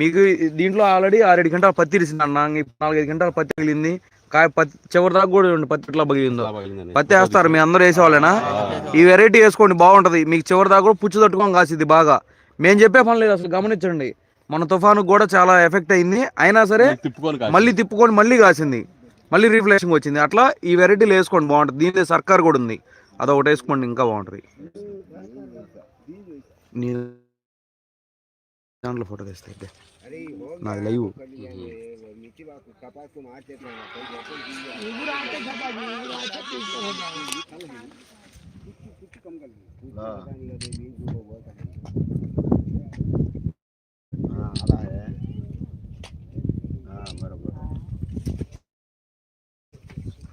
మీకు దీంట్లో ఆల్రెడీ ఆరేడు గంటల పత్తి ఇరిసింది అన్న. నాలుగైదు గంటల పత్తి తగిలింది కాయ పత్తి చివరి దాకా కూడా చూడండి పత్తి ఎట్లా పగిలిందో. పత్తి వేస్తారు మీ అందరూ వేసేవాళ్ళేనా? ఈ వెరైటీ వేసుకోండి బాగుంటది. మీకు చివరి దాకా కూడా పుచ్చు తట్టుకొని కాసిద్ది బాగా. మేము చెప్పే పని లేదు అసలు గమనించండి. మన తుఫాను కూడా చాలా ఎఫెక్ట్ అయింది. అయినా సరే. మళ్ళీ తిప్పుకొని మళ్ళీ కాసింది. మళ్ళీ రీఫ్లెక్షన్ వచ్చింది. అట్లా ఈ వెరైటీలు వేసుకోండి బాగుంటుంది. దీనిలో సర్కార్ కూడా ఉంది. అదొకటి వేసుకోండి ఇంకా బాగుంటుంది. నీ దాంట్లో ఫోటో తెస్తే అయితే. నాది లైవ్.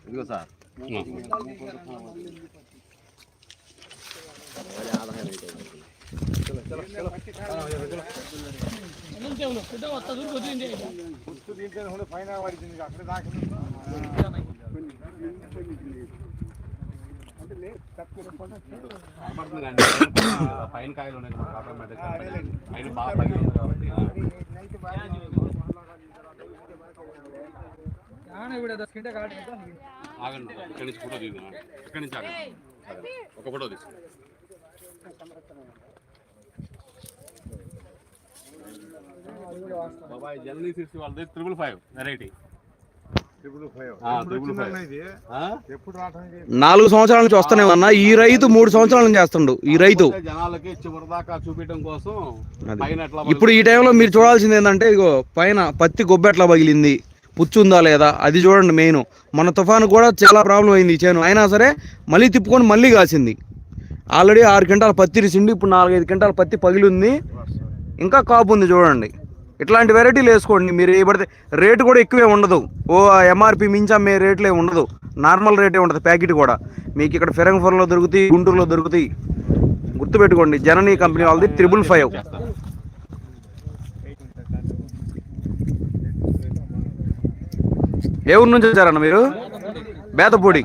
ఇదిగో సార్. పైన కాయలు ఉన్నాయి పైన బాగా పగిలి ఉంది కాబట్టి ఆగండి ఇక్కడి నుంచి ఫోటో ఇక్కడి నుంచి ఆగండి. ఒక ఫోటో తీసుకో. బాబాయ్ జననీ సిక్స్ వాళ్ళది త్రిబుల్ ఫైవ్ వెరైటీ? నాలుగు సంవత్సరాల నుంచి వస్తూనే ఉన్నా. ఈ రైతు మూడు సంవత్సరాల నుంచి చేస్తుండు. ఈ రైతు. జనాలకి చూపించడం కోసం ఇప్పుడు ఈ టైంలో మీరు చూడాల్సింది ఏంటంటే ఇగో పైన పత్తి గొబ్బ ఎట్లా పగిలింది? పుచ్చు ఉందా లేదా? అది చూడండి మెయిన్ మన తుఫాను కూడా చాలా ప్రాబ్లం అయింది చేను అయినా సరే మళ్ళీ తిప్పుకొని మళ్ళీ కాసింది. ఆల్రెడీ ఆరు గంటల పత్తి ఇరిసిండి ఇప్పుడు నాలుగైదు గంటల పత్తి పగిలి ఉంది ఇంకా కాపు ఉంది చూడండి. ఇట్లాంటి వెరైటీలు వేసుకోండి. మీరు ఏ పడితే రేటు కూడా ఎక్కువే ఉండదు. ఓ ఎంఆర్పి మించి అమ్మే రేట్లే ఉండదు. నార్మల్ రేటే ఉంటుంది ప్యాకెట్ కూడా. మీకు ఇక్కడ ఫిరంగపురంలో దొరుకుతాయి గుంటూరులో దొరుకుతాయి. గుర్తుపెట్టుకోండి జననీ కంపెనీ వాళ్ళది త్రిబుల్ ఫైవ్ ఏ ఊరు నుంచి వచ్చారన్న మీరు? బేతపూడి.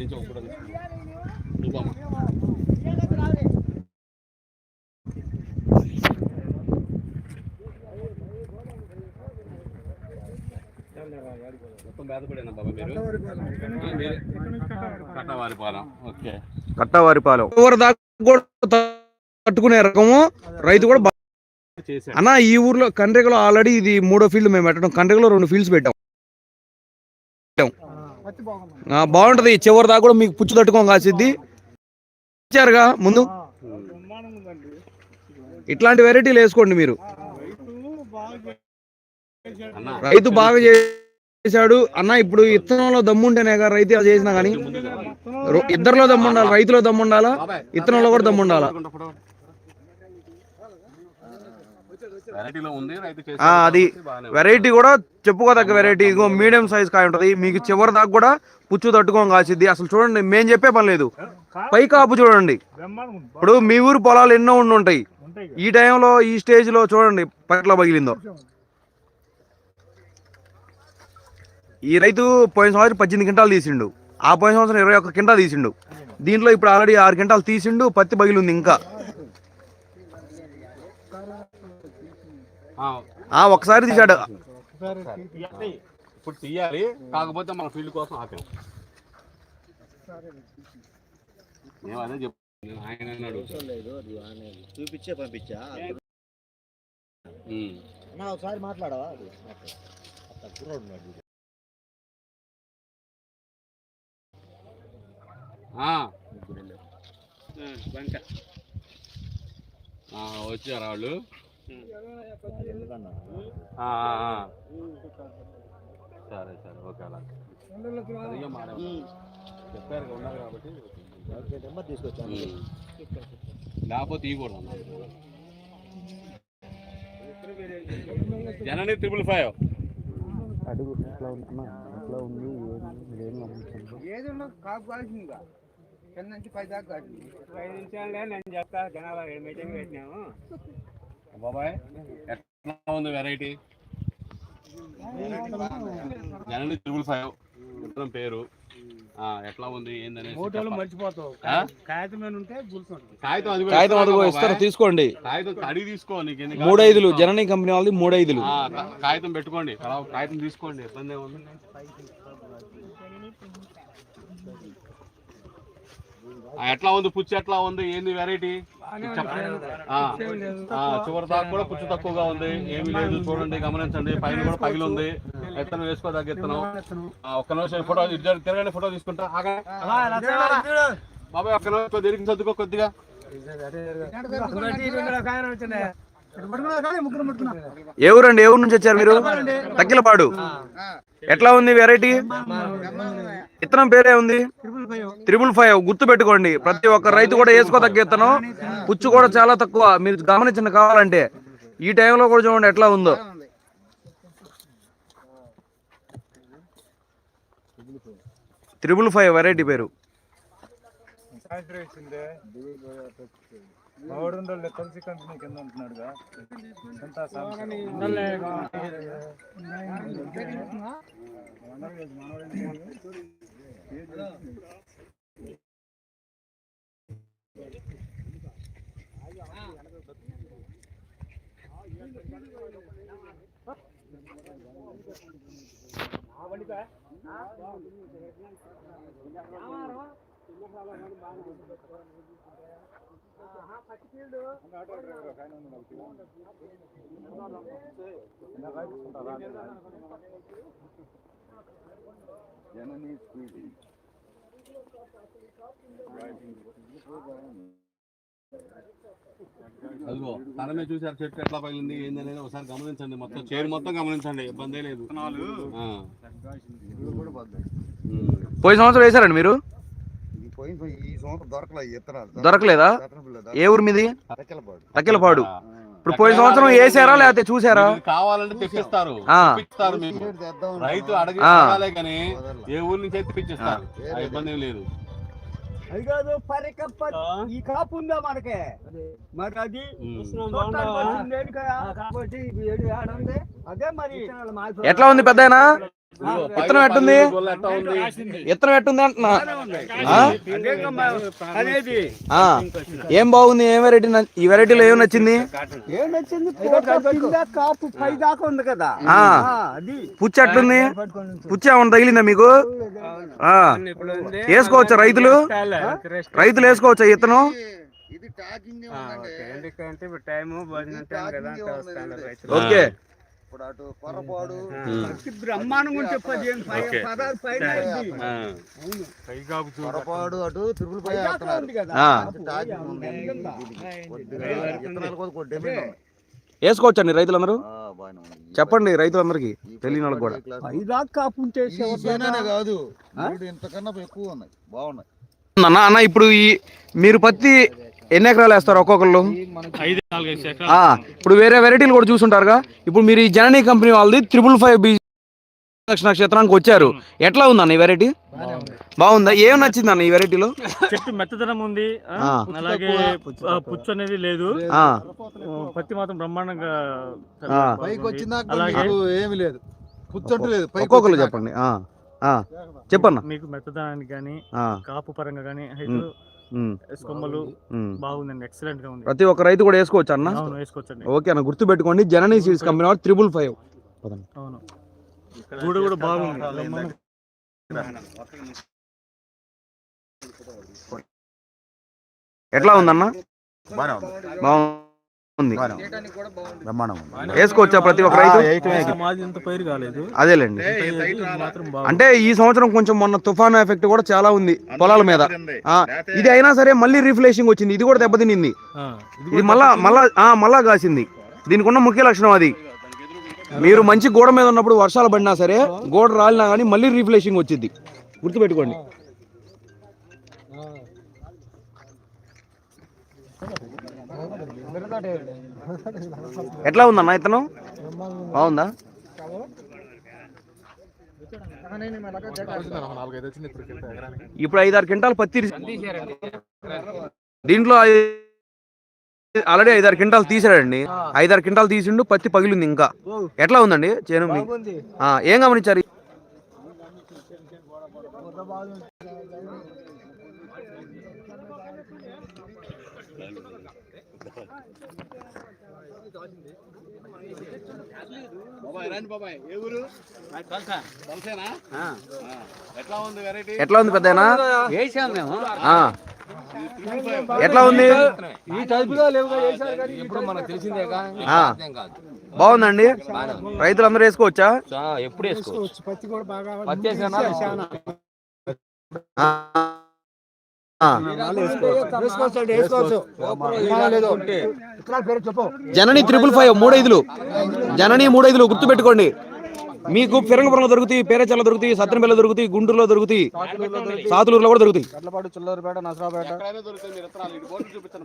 నుంచి కట్టవారిపాలెం. ఓకే. కట్టవారిపాలెం. ఎవరి దాకా కూడా తట్టుకునే రకము. రైతు కూడా అన్న ఈ ఊర్లో కండ్రికలో ఆల్రెడీ ఇది మూడో ఫీల్డ్ మేము పెట్టడం. కండ్రికలో రెండు ఫీల్డ్స్ పెట్టాం. బాగుంటది. చివరి దాకా కూడా మీకు పుచ్చు తట్టుకోం కాసిద్ది. ఇచ్చారుగా ముందు? ఇట్లాంటి వెరైటీలు వేసుకోండి మీరు. రైతు బాగా చేశాడు. అన్న ఇప్పుడు ఇత్తనంలో దమ్ముంటేనే కదా రైతు చేసినా కానీ. ఇద్దరిలో దమ్ము ఉండాలి రైతులో దమ్ము ఉండాలా బాబాయ్ ఇత్తనంలో కూడా దమ్ము ఉండాలా వెరైటీలో ఉంది రైతు చేశాడు ఆ, అది. వెరైటీ కూడా చెప్పుకోదగ్గ వెరైటీ ఇగో మీడియం సైజ్ కాయ ఉంటది. మీకు చివరి దాకా కూడా పుచ్చు తట్టుకోం కాసిద్ది. అసలు చూడండి మేము చెప్పే పని లేదు. పై కాపు చూడండి. ఇప్పుడు మీ ఊరు పొలాలు ఎన్నో ఉండి ఉంటాయి. ఉంటాయి ఈ టైంలో ఈ స్టేజ్లో చూడండి పట్ల పగిలిందో. ఈ రైతు పోయిన సంవత్సరం పద్దెనిమిది క్వింటాలు తీసిండు. ఆ పోయిన సంవత్సరం ఇరవై ఒక్క క్వింటాలు తీసిండు. దీంట్లో ఇప్పుడు ఆల్రెడీ ఆరు క్వింటాలు తీసిండు పత్తి పగిలింది ఇంకా. ఆ, ఆ ఒక్కసారి తీశాడు. ఒకసారి తీసి ఇప్పుడు తీయాలి. కాకపోతే మన ఫీల్డ్ కోసం ఆపాం. మేము అదే చెప్తాను ఆయన అన్నాడు చూపించే పంపించా. ఒకసారి మాట్లాడవా? వచ్చారా వాళ్ళు. సరే సరే ఓకే అలా. చెప్పారు ఉన్నారు కాబట్టి. తీసుకొచ్చాను. లేకపోతే అన్న. జనని త్రిపుల్ ఫైవ్ అడుగు ఎట్లా ఉంటున్నా ఎట్లా ఉంది? ఏం ఏది కాపు కాల్సిందిగా కింద నుంచి పై దాకా కాల్సింది. ఐదు నిమిషాలే నేను చెప్తా జనాభా మీటింగ్ పెట్టినాము. బాబాయ్ ఎట్లా ఉంది వెరైటీ జనని త్రిపుల్ ఫైవ్ విత్తనం పేరు ఆ, ఎట్లా ఉంది చెప్పాలి. మర్చిపోతావు ఆ? కాగితం ఉంటే కాగితం అది కూడా కాగితం ఇస్తారా అదిగో? ఇస్తారు తీసుకోండి కాగితం అడిగి తీసుకో నీకు ఎన్ని మూడు ఐదులు. జననీ కంపెనీ వాళ్ళది మూడు ఐదులు కాగితం పెట్టుకోండి కాగితం తీసుకోండి ఇబ్బంది ఏముంది ఎట్లా ఉంది పుచ్చు ఎట్లా ఉంది? ఏంది వెరైటీ చివరి దాకా కూడా పుచ్చు తక్కువగా ఉంది. ఏమీ లేదు. చూడండి గమనించండి. పైన కూడా పగిలి ఉంది ఎత్తనం వేసుకోదగ్గ ఎత్తనం. ఆ, ఒక్క నిమిషం ఫోటో ఇద్దరు తిరగండి ఫోటో తీసుకుంటా. ఆగండి. బాబాయ్ ఒక్క నిమిషం తిరిగి చదువుకో కొద్దిగా. ఏ ఊరు నుంచి వచ్చారు మీరు? తక్కిలపాడు. ఎట్లా ఉంది వెరైటీ ఇత్తనం పేరే ఉంది? త్రిబుల్ ఫైవ్ గుర్తు పెట్టుకోండి ప్రతి ఒక్క రైతు కూడా వేసుకోదగ్గ ఇత్తనం. పుచ్చు కూడా చాలా తక్కువ. మీరు గమనించండి కావాలంటే. ఈ టైంలో కూడా చూడండి ఎట్లా ఉందో. త్రిబుల్ ఫైవ్ వెరైటీ పేరు. మూడు తులసి కంపెనీ కింద ఉంటున్నాడుగా ఎంత అదిగో తన మీద చూసారు చెట్టు ఎట్లా పగిలింది ఏంది అనేది ఒకసారి గమనించండి. మొత్తం చేరు మొత్తం గమనించండి ఇబ్బంది లేదు. పోయిన సంవత్సరం వేశారండి మీరు? దొరకలేదా. ఏ ఊరు మీది. తక్కిలపాడు. ఇప్పుడు పోయిన సంవత్సరం వేసారా లేకపోతే చూసారా? కావాలంటే తెప్పిస్తారు. రైతు అడిగి కానీ ఏ ఊరి నుంచి అయితే తెప్పించేస్తారు ఆ ఇబ్బంది లేదు. అది కాదు పరికప్ప ఈ కాపు ఉందా మనకి? మరి అది? కాబట్టి? అదే మరి. ఎట్లా ఉంది పెద్దాయనా? పైన ఎట్టుంది? ఇత్తనం ఎట్టుంది అంటున్నా. ఏం బాగుంది? ఏం వెరైటీ ఈ వెరైటీలో ఏం నచ్చింది? ఏం నచ్చింది? ఫోటో కింద కాపు పై దాకా ఉంది కదా. ఆ. ఆ, అది. పుచ్చి ఎట్లుంది పుచ్చి ఏమన్నా తగిలిందా మీకు? ఆ. వేసుకోవచ్చా రైతులు? రైతులు వేసుకోవచ్చా ఇత్తనం. ఓకే. ఇప్పుడు అటు పొరపాడు. పొరపాడు అటు తిరుపతి పై. వేసుకోవచ్చండి రైతులందరూ? చెప్పండి రైతులందరికీ తెలియని వాళ్ళకి కూడా. కాదు. ఇంతకన్నా ఎక్కువ ఉన్నాయి. బాగున్నాయి. అన్న అన్న ఇప్పుడు ఈ మీరు పత్తి ఎన్ని ఎకరాలు వేస్తారు ఒక్కొక్కళ్ళు? ఆ, ఇప్పుడు వేరే వెరైటీలు కూడా చూసుంటారుగా. ఇప్పుడు మీరు ఈ జననీ కంపెనీ వాళ్ళది త్రిపుల్ ఫైవ్ బి నక్షత్రానికి వచ్చారు. ఎట్లా ఉందన్న ఈ వెరైటీ? బాగుందా? ఏం నచ్చింది అన్న ఈ వెరైటీలో? చెట్టు మెత్తదనం ఉంది. అలాగే పుచ్చు అనేది లేదు. పత్తి మాత్రం బ్రహ్మాండంగా. పైకి వచ్చిందాక అలాగే ఏమి లేదు. పుచ్చంటు లేదు. ఒక్కొక్కరు చెప్పండి. ఆ, ఆ, చెప్పన్న. మీకు మెత్తదనానికి కానీ కాపు పరంగా కానీ కొమ్మలు. బాగుందండి. ఎక్సలెంట్గా ఉంది. ప్రతి ఒక్క రైతు కూడా వేసుకోవచ్చు అన్న? అవును వేసుకోవచ్చండి. ఓకే అన్న గుర్తు పెట్టుకోండి జననీ సీడ్స్ కంపెనీ వాళ్ళు త్రిపుల్ ఫైవ్ అవును. గూడు కూడా బాగుంది. ఎట్లా ఉందన్న? బాగుంది. వేసుకోవచ్చా ప్రతి ఒక్క రైతు? అదేలేండి. అంటే ఈ సంవత్సరం కొంచెం మొన్న తుఫాను ఎఫెక్ట్ కూడా చాలా ఉంది పొలాల మీద. ఇది అయినా సరే మళ్ళీ రీఫ్లేషింగ్ వచ్చింది. ఇది కూడా దెబ్బతినింది. ఆ, ఇది మళ్ళా మళ్ళా ఆ, మళ్ళా కాసింది. దీనికి ఉన్న ముఖ్య లక్షణం అది. మీరు మంచి గోడ మీద ఉన్నప్పుడు వర్షాలు పడినా సరే గోడ రాలినా కానీ మళ్ళీ రీఫ్లేషింగ్ వచ్చింది. గుర్తుపెట్టుకోండి. ఎట్లా ఉందన్న ఇతను? బాగుందా? ఇప్పుడు ఐదారు క్వింటాలు పత్తి దీంట్లో ఆల్రెడీ ఐదారు క్వింటాలు తీసాడండి ఐదారు క్వింటాలు తీసిండు పత్తి పగిలింది ఇంకా. ఎట్లా ఉందండి చేను ఏం గమనించారు బాబాయ్ రండి బాబాయ్ ఏ ఊరు కలిసేనా ఎట్లా ఉంది వెరైటీ? ఎట్లా ఉంది పెద్దనా వేసాం మేము. ఎట్లా ఉంది? ఈ ఇప్పుడు మనకు తెలిసిందేగా ఆ. బాగుందండి? రైతులందరూ వేసుకోవచ్చా? ఎప్పుడు వేసుకోవచ్చు? పత్తి కూడా బాగా. జనని త్రిపుల్ ఫైవ్ మూడైదులు. జనని మూడైదులు గుర్తు పెట్టుకోండి మీకు ఫిరంగపురంలో దొరుకుతాయి పేరేచల్లో దొరుకుతాయి సత్తెనపల్లిలో దొరుకుతాయి గుంటూరులో దొరుకుతాయి సాతులూరులో కూడా దొరుకుతాయి. కట్లపాడు చిల్లరపేట నసరాపేట చూపించండి